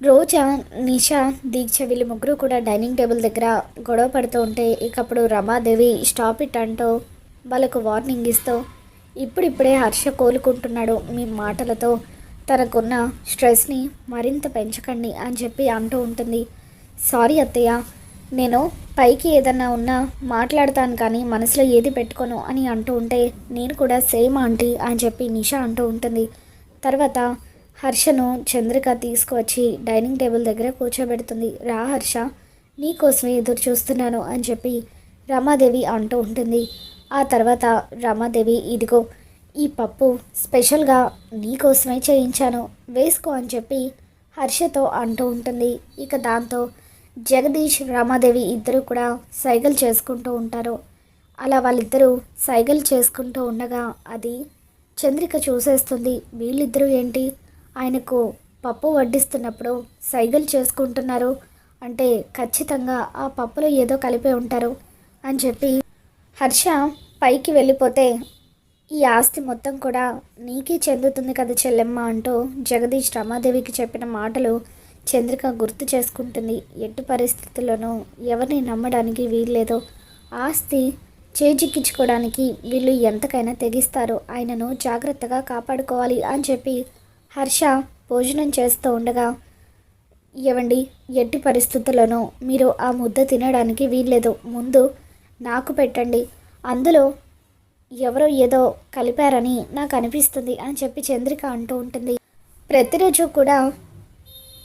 రోజా నిషా దీక్ష వీళ్ళు ముగ్గురు కూడా డైనింగ్ టేబుల్ దగ్గర గొడవ పడుతూ ఉంటే ఇకప్పుడు రమాదేవి స్టాప్ ఇట్ అంటూ వాళ్ళకు వార్నింగ్ ఇస్తూ ఇప్పుడిప్పుడే హర్ష కోలుకుంటున్నాడు మీ మాటలతో. తనకున్న స్ట్రెస్ని మరింత పెంచకండి అని చెప్పి అంటూ ఉంటుంది. సారీ అత్తయ్య నేను పైకి ఏదన్నా ఉన్నా మాట్లాడతాను కానీ మనసులో ఏది పెట్టుకోను అని అంటూ ఉంటే నేను కూడా సేమ్ ఆంటీ అని చెప్పి నిషా అంటూ ఉంటుంది. తర్వాత హర్షను చంద్రిక తీసుకువచ్చి డైనింగ్ టేబుల్ దగ్గర కూర్చోబెడుతుంది. రా హర్ష. నీకోసమే ఎదురు చూస్తున్నాను అని చెప్పి రమాదేవి అంటూ ఉంటుంది. ఆ తర్వాత రమాదేవి ఇదిగో ఈ పప్పు స్పెషల్గా నీకోసమే చేయించాను. వేసుకో అని చెప్పి హర్షతో అంటూ ఉంటుంది. ఇక దాంతో జగదీష్ రమాదేవి ఇద్దరు కూడా సైగలు చేసుకుంటూ ఉంటారు. అలా వాళ్ళిద్దరూ సైగలు చేసుకుంటూ ఉండగా అది చంద్రిక చూసేస్తుంది. వీళ్ళిద్దరూ ఏంటి? ఆయనకు పప్పు వడ్డిస్తున్నప్పుడు సైగలు చేసుకుంటున్నారు. అంటే ఖచ్చితంగా ఆ పప్పులో ఏదో కలిపే ఉంటారు అని చెప్పి హర్ష పైకి వెళ్ళిపోతే ఈ ఆస్తి మొత్తం కూడా నీకే చెందుతుంది కదా చెల్లెమ్మ అంటూ జగదీష్ రమాదేవికి చెప్పిన మాటలు చంద్రిక గుర్తు చేసుకుంటుంది. ఎట్టి పరిస్థితుల్లోనూ ఎవరిని నమ్మడానికి వీల్లేదు. ఆస్తి చేజిక్కించుకోవడానికి వీళ్ళు ఎంతకైనా తెగిస్తారు. ఆయనను జాగ్రత్తగా కాపాడుకోవాలి అని చెప్పి హర్ష భోజనం చేస్తూ ఉండగా ఇవ్వండి ఎట్టి పరిస్థితుల్లోనూ మీరు ఆ ముద్ద తినడానికి వీల్లేదు. ముందు నాకు పెట్టండి. అందులో ఎవరో ఏదో కలిపారని నాకు అనిపిస్తుంది అని చెప్పి చంద్రిక అంటూ ఉంటుంది. ప్రతిరోజు కూడా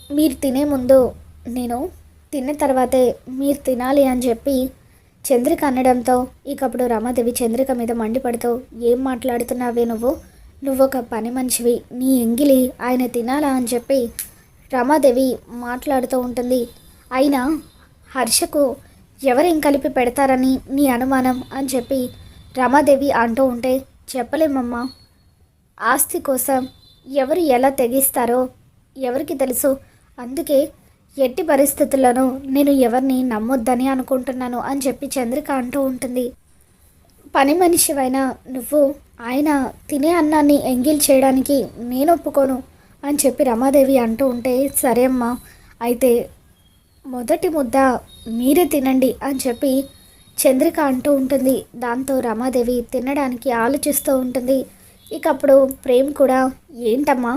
మీరు తినే ముందు నేను తిన్న తర్వాతే మీరు తినాలి అని చెప్పి చంద్రిక అనడంతో ఇకప్పుడు రమాదేవి చంద్రిక మీద మండిపడుతూ ఏం మాట్లాడుతున్నావే నువ్వు? నువ్వు ఒక పని మనిషివి నీ ఎంగిలి ఆయన తినాలా అని చెప్పి రమాదేవి మాట్లాడుతూ ఉంటుంది. అయినా హర్షకు ఎవరేం కలిపి పెడతారని నీ అనుమానం అని చెప్పి రమాదేవి అంటూ ఉంటే చెప్పలేమమ్మా. ఆస్తి కోసం ఎవరు ఎలా తెగిస్తారో ఎవరికి తెలుసు. అందుకే ఎట్టి పరిస్థితుల్లోనూ నేను ఎవరిని నమ్మొద్దని అనుకుంటున్నాను అని చెప్పి చంద్రిక అంటూ ఉంటుంది. పని మనిషివైనా నువ్వు ఆయన తినే అన్నాన్ని ఎంగిల్ చేయడానికి నేను ఒప్పుకోను అని చెప్పి రమాదేవి అంటూ ఉంటే సరే అమ్మా అయితే మొదటి ముద్ద మీరే తినండి అని చెప్పి చంద్రిక అంటూ ఉంటుంది. దాంతో రమాదేవి తినడానికి ఆలోచిస్తూ ఉంటుంది. ఇక అప్పుడు ప్రేమ్ కూడా ఏంటమ్మా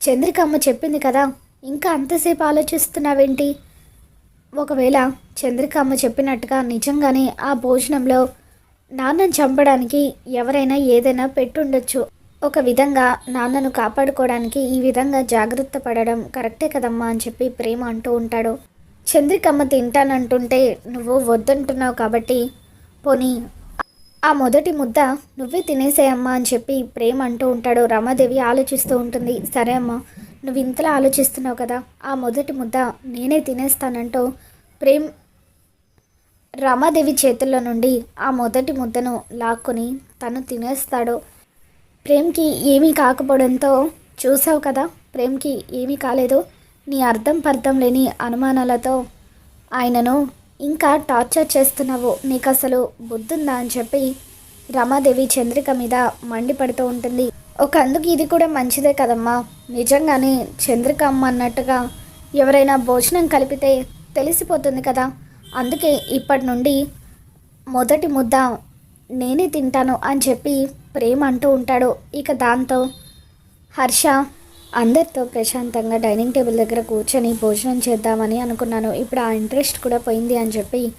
చంద్రిక అమ్మ చెప్పింది కదా ఇంకా అంతసేపు ఆలోచిస్తున్నావేంటి? ఒకవేళ చంద్రిక అమ్మ చెప్పినట్టుగా నిజంగానే ఆ భోజనంలో నాన్నను చంపడానికి ఎవరైనా ఏదైనా పెట్టుండొచ్చు. ఒక విధంగా నాన్నను కాపాడుకోవడానికి ఈ విధంగా జాగ్రత్త పడడం కరెక్టే కదమ్మా అని చెప్పి ప్రేమ అంటూ ఉంటాడు. చంద్రికమ్మ తింటానంటుంటే నువ్వు వద్దంటున్నావు కాబట్టి పోనీ ఆ మొదటి ముద్ద నువ్వే తినేసేయమ్మా అని చెప్పి ప్రేమ అంటూ ఉంటాడు. రమాదేవి ఆలోచిస్తూ ఉంటుంది. సరే అమ్మా నువ్వు ఇంతలా ఆలోచిస్తున్నావు కదా ఆ మొదటి ముద్ద నేనే తినేస్తానంటూ ప్రేమ్ రమాదేవి చేతుల్లో నుండి ఆ మొదటి ముద్దను లాక్కొని తను తినేస్తాడు. ప్రేమ్కి ఏమీ కాకపోవడంతో చూసావు కదా ప్రేమ్కి ఏమీ కాలేదు. నీ అర్థం పర్థం లేని అనుమానాలతో ఆయనను ఇంకా టార్చర్ చేస్తున్నావు నీకు అసలు బుద్ధుందా అని చెప్పి రమాదేవి చంద్రిక మీద మండిపడుతూ ఉంటుంది. ఒక అందుకు ఇది కూడా మంచిదే కదమ్మా. నిజంగానే చంద్రిక అమ్మ అన్నట్టుగా ఎవరైనా భోజనం కలిపితే తెలిసిపోతుంది కదా. అందుకే ఇప్పటి నుండి మొదటి ముద్ద నేనే తింటాను అని చెప్పి ప్రేమ అంటూ ఉంటాడు. ఇక దాంతో హర్ష అందరితో ప్రశాంతంగా డైనింగ్ టేబుల్ దగ్గర కూర్చొని భోజనం చేద్దామని అనుకున్నాను. ఇప్పుడు ఆ ఇంట్రెస్ట్ కూడా పోయింది అని చెప్పి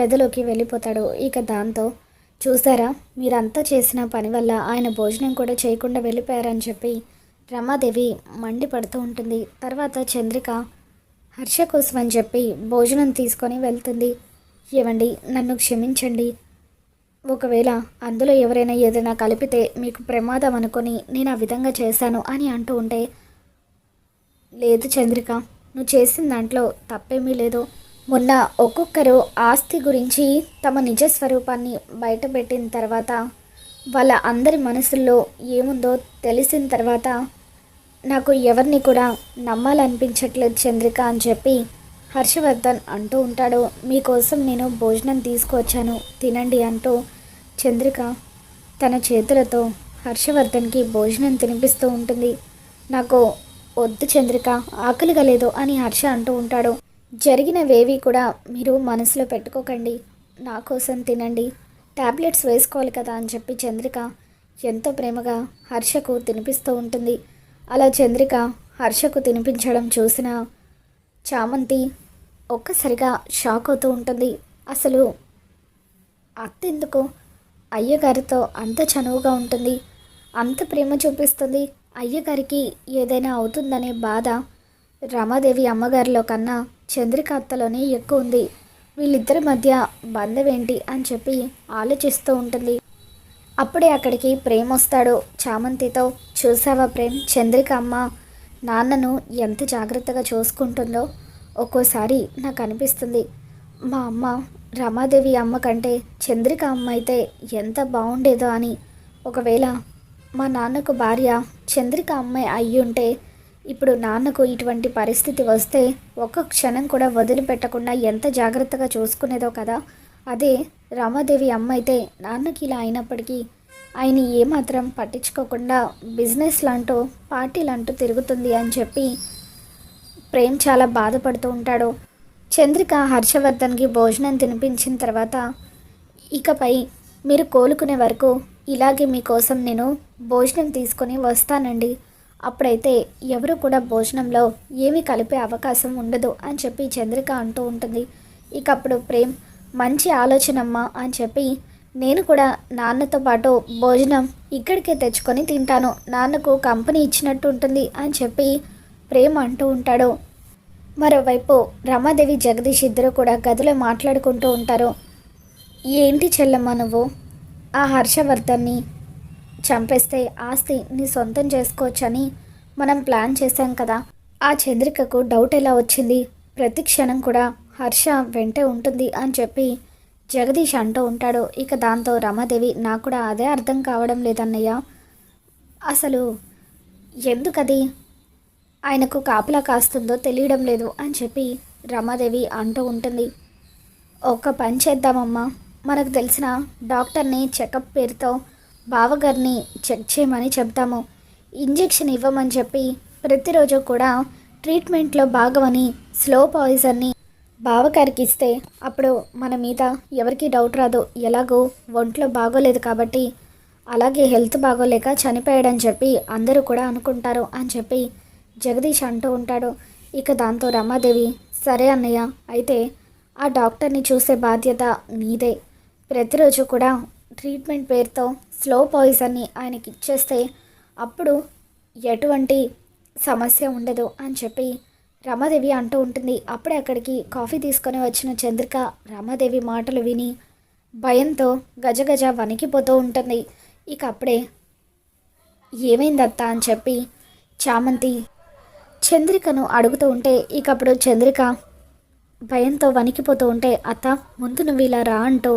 గదిలోకి వెళ్ళిపోతాడు. ఇక దాంతో చూసారా మీరంతా చేసిన పని వల్ల ఆయన భోజనం కూడా చేయకుండా వెళ్ళిపోయారని చెప్పి రమాదేవి మండిపడుతూ ఉంటుంది. తర్వాత చంద్రిక హర్ష కోసం అని చెప్పి భోజనం తీసుకొని వెళ్తుంది. ఏవండి నన్ను క్షమించండి. ఒకవేళ అందులో ఎవరైనా ఏదైనా కలిపితే మీకు ప్రమాదం అనుకొని నేను ఆ విధంగా చేశాను అని అంటూ ఉంటే లేదు చంద్రిక నువ్వు చేసిన దాంట్లో తప్పేమీ లేదు. మొన్న ఒక్కొక్కరు ఆస్తి గురించి తమ నిజ స్వరూపాన్ని బయటపెట్టిన తర్వాత వాళ్ళ అందరి మనసుల్లో ఏముందో తెలిసిన తర్వాత నాకు ఎవరిని కూడా నమ్మాలనిపించట్లేదు చంద్రిక అని చెప్పి హర్షవర్ధన్ అంటూ ఉంటాడు. మీకోసం నేను భోజనం తీసుకువచ్చాను తినండి అంటూ చంద్రిక తన చేతులతో హర్షవర్ధన్కి భోజనం తినిపిస్తూ ఉంటుంది. నాకు వద్దు చంద్రిక ఆకలిగా లేదు అని హర్ష అంటూ ఉంటాడు. జరిగినవేవి కూడా మీరు మనసులో పెట్టుకోకండి. నా కోసం తినండి. టాబ్లెట్స్ వేసుకోవాలి కదా అని చెప్పి చంద్రిక ఎంతో ప్రేమగా హర్షకు తినిపిస్తూ ఉంటుంది. అలా చంద్రిక హర్షకు తినిపించడం చూసిన చామంతి ఒక్కసారిగా షాక్ అవుతూ ఉంటుంది. అసలు అత్తెందుకు? అయ్యగారితో అంత చనువుగా ఉంటుంది. అంత ప్రేమ చూపిస్తుంది. అయ్యగారికి ఏదైనా అవుతుందనే బాధ రమాదేవి అమ్మగారిలో కన్నా చంద్రిక అత్తలోనే ఎక్కువ ఉంది. వీళ్ళిద్దరి మధ్య బంధం ఏంటి అని చెప్పి ఆలోచిస్తూ ఉంటుంది. అప్పుడే అక్కడికి ప్రేమ్ వస్తాడు చామంతితో చూసావా ప్రేమ్? చంద్రిక అమ్మ నాన్నను ఎంత జాగ్రత్తగా చూసుకుంటుందో ఒక్కోసారి నాకు అనిపిస్తుంది. మా అమ్మ రమాదేవి అమ్మ కంటే చంద్రిక అమ్మ అయితే ఎంత బాగుండేదో అని. ఒకవేళ మా నాన్నకు భార్య చంద్రిక అమ్మాయి అయ్యి ఉంటే ఇప్పుడు నాన్నకు ఇటువంటి పరిస్థితి వస్తే ఒక్క క్షణం కూడా వదిలిపెట్టకుండా ఎంత జాగ్రత్తగా చూసుకునేదో కదా అదే రామాదేవి అమ్మ అయితే నాన్నకి ఇలా అయినప్పటికీ ఆయన ఏమాత్రం పట్టించుకోకుండా బిజినెస్ లాంటూ పార్టీలంటూ తిరుగుతుంది అని చెప్పి ప్రేమ్ చాలా బాధపడుతూ ఉంటాడు. చంద్రిక హర్షవర్ధన్కి భోజనం తినిపించిన తర్వాత ఇకపై మీరు కోలుకునే వరకు ఇలాగే మీకోసం నేను భోజనం తీసుకొని వస్తానండి. అప్పుడైతే ఎవరు కూడా భోజనంలో ఏమీ కలిపే అవకాశం ఉండదు అని చెప్పి చంద్రిక అంటూ ఉంటుంది. ఇక అప్పుడు ప్రేమ్ మంచి ఆలోచనమ్మా అని చెప్పి నేను కూడా నాన్నతో పాటు భోజనం ఇక్కడికే తెచ్చుకొని తింటాను. నాన్నకు కంపెనీ ఇచ్చినట్టు ఉంటుంది అని చెప్పి ప్రేమ్ అంటూ ఉంటాడు. మరోవైపు రమాదేవి జగదీష్ ఇద్దరు కూడా గదిలో మాట్లాడుకుంటూ ఉంటారు. ఏంటి చెల్లమ్మ నువ్వు? ఆ హర్షవర్ధన్ని చంపేస్తే ఆస్తి నీ సొంతం చేసుకోవచ్చని మనం ప్లాన్ చేశాం కదా. ఆ చంద్రికకు డౌట్ ఎలా వచ్చింది? ప్రతి క్షణం కూడా హర్ష వెంటే ఉంటుంది అని చెప్పి జగదీష్ అంటూ ఉంటాడు. ఇక దాంతో రమాదేవి నాకు కూడా అదే అర్థం కావడం లేదన్నయ్య. అసలు ఎందుకది? ఆయనకు కాపలా కాస్తుందో తెలియడం లేదు అని చెప్పి రమాదేవి అంటూ ఉంటుంది. ఒక పని చేద్దామమ్మా. మనకు తెలిసిన డాక్టర్ని చెకప్ పేరుతో బావగారిని చెక్ చేయమని చెప్తాము. ఇంజెక్షన్ ఇవ్వమని చెప్పి ప్రతిరోజు కూడా ట్రీట్మెంట్లో భాగమని స్లో పాయిజన్ని బావగారికి ఇస్తే అప్పుడు మన మీద ఎవరికి డౌట్ రాదు ఎలాగో ఒంట్లో బాగోలేదు కాబట్టి అలాగే హెల్త్ బాగోలేక చనిపోయాడని చెప్పి అందరూ కూడా అనుకుంటారు అని చెప్పి జగదీష్ అంటూ ఉంటాడు. ఇక దాంతో రమాదేవి సరే అన్నయ్య అయితే ఆ డాక్టర్ని చూసే బాధ్యత నీదే. ప్రతిరోజు కూడా ట్రీట్మెంట్ పేరుతో స్లో పాయిజన్ని ఆయనకి ఇచ్చేస్తే అప్పుడు ఎటువంటి సమస్య ఉండదు అని చెప్పి రమాదేవి అంటూ ఉంటుంది అప్పుడే అక్కడికి కాఫీ తీసుకొని వచ్చిన చంద్రిక రమాదేవి మాటలు విని భయంతో గజగజ వణికిపోతూ ఉంటుంది. ఇక అప్పుడే ఏమైందత్తా అని చెప్పి చామంతి చంద్రికను అడుగుతూ ఉంటే ఇక అప్పుడు చంద్రిక భయంతో వణికిపోతూ ఉంటే అత్త ముందు నువ్వు ఇలా రా అంటూ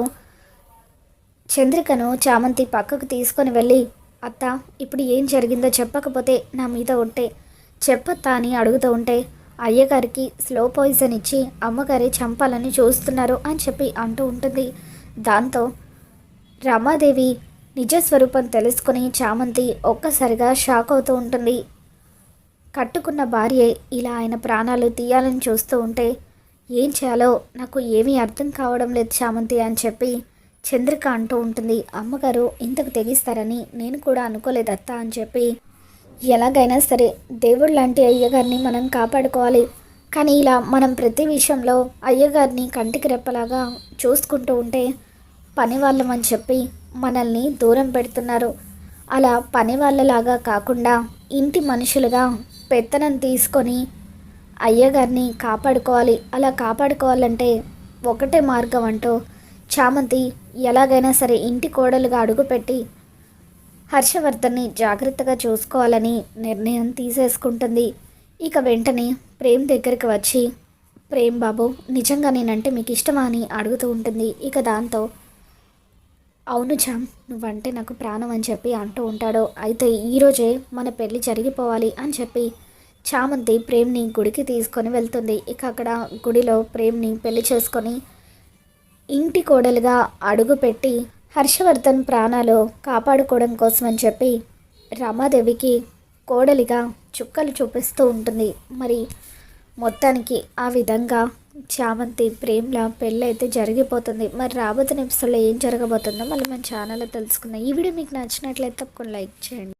చంద్రికను చామంతి పక్కకు తీసుకొని వెళ్ళి అత్త ఇప్పుడు ఏం జరిగిందో చెప్పకపోతే నా మీద ఉంటే చెప్పత్తా అని అడుగుతూ ఉంటే అయ్యగారికి స్లో పాయిజన్ ఇచ్చి అమ్మగారి చంపాలని చూస్తున్నారు అని చెప్పి అంటూ ఉంటుంది. దాంతో రమాదేవి నిజస్వరూపం తెలుసుకుని చామంతి ఒక్కసారిగా షాక్ అవుతూ ఉంటుంది. కట్టుకున్న భార్యే ఇలా ఆయన ప్రాణాలు తీయాలని చూస్తూ ఉంటే ఏం చేయాలో? నాకు ఏమీ అర్థం కావడం లేదు చామంతి అని చెప్పి చంద్రిక అంటూ ఉంటుంది. అమ్మగారు ఇంతకు తెగిస్తారని నేను కూడా అనుకోలేదత్తా అని చెప్పి ఎలాగైనా సరే దేవుడు లాంటి అయ్యగారిని మనం కాపాడుకోవాలి. కానీ ఇలా మనం ప్రతి విషయంలో అయ్యగారిని కంటికి రెప్పలాగా చూసుకుంటూ ఉంటే పని వాళ్ళమని చెప్పి మనల్ని దూరం పెడుతున్నారు. అలా పని వాళ్ళలాగా కాకుండా ఇంటి మనుషులుగా పెత్తనం తీసుకొని అయ్యగారిని కాపాడుకోవాలి. అలా కాపాడుకోవాలంటే ఒకటే మార్గం అంటూ చామంతి ఎలాగైనా సరే ఇంటి కోడలుగా అడుగుపెట్టి హర్షవర్ధన్ని జాగ్రత్తగా చూసుకోవాలని నిర్ణయం తీసేసుకుంటుంది. ఇక వెంటనే ప్రేమ్ దగ్గరికి వచ్చి ప్రేమ్ బాబు నిజంగా నేనంటే మీకు ఇష్టమా అని అడుగుతూ ఉంటుంది. ఇక దాంతో అవును చామ్ నువ్వంటే నాకు ప్రాణం అని చెప్పి అంటూ ఉంటాడు. అయితే ఈరోజే మన పెళ్ళి జరిగిపోవాలి అని చెప్పి చామంతి ప్రేమ్ని గుడికి తీసుకొని వెళ్తుంది. ఇక అక్కడ గుడిలో ప్రేమ్ని పెళ్ళి చేసుకొని ఇంటి కోడలుగా అడుగుపెట్టి హర్షవర్ధన్ ప్రాణాలు కాపాడుకోవడం కోసం అని చెప్పి రమాదేవికి కోడలిగా చుక్కలు చూపిస్తూ ఉంటుంది. మరి మొత్తానికి ఆ విధంగా చామంతి ప్రేమల పెళ్ళి అయితే జరిగిపోతుంది. మరి రాబోతున్న ఎపిసోడ్లో ఏం జరగబోతుందో మళ్ళీ మన ఛానల్లో తెలుసుకుందాం. ఈ వీడియో మీకు నచ్చినట్లయితే తప్పకుండా లైక్ చేయండి.